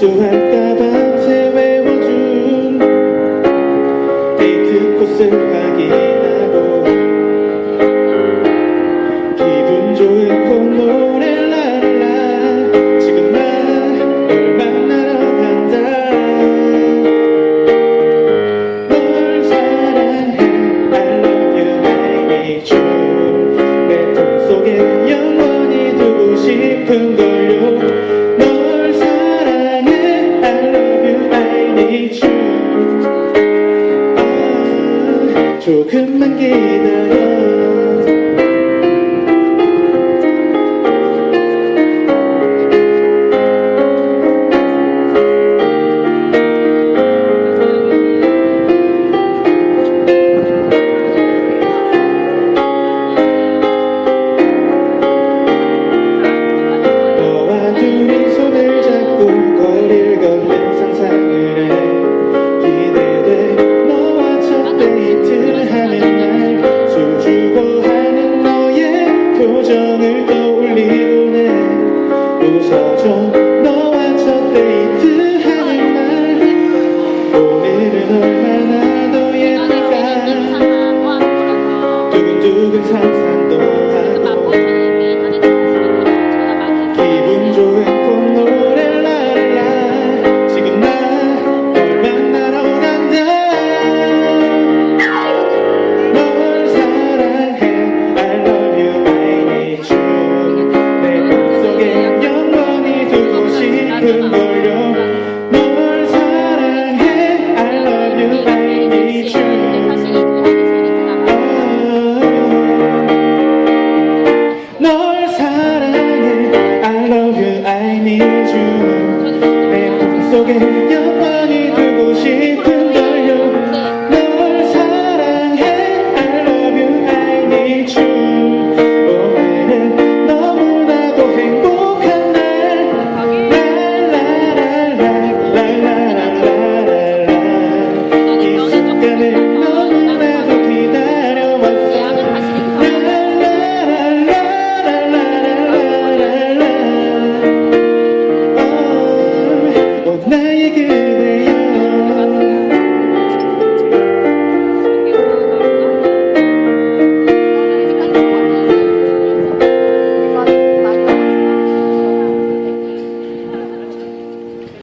실수할까 밤새 외워준 데이트 코스 확인하고 기분 좋은 콧노래 랄라. 지금 나널 만나러 간다. 널 사랑해 I love you baby 내꿈 속에 영원히 두고 싶은 걸. 조금만 기다려 너와 둘이 손 날 오늘은 얼마나 더 예쁠까 두근두근 상상도 하고 기분 좋은 콧노래 랄라. 지금 나 널 만나러 간다 널 사랑해. I love you I need you. 내 맘속에 영원히 두고 싶은 걸 내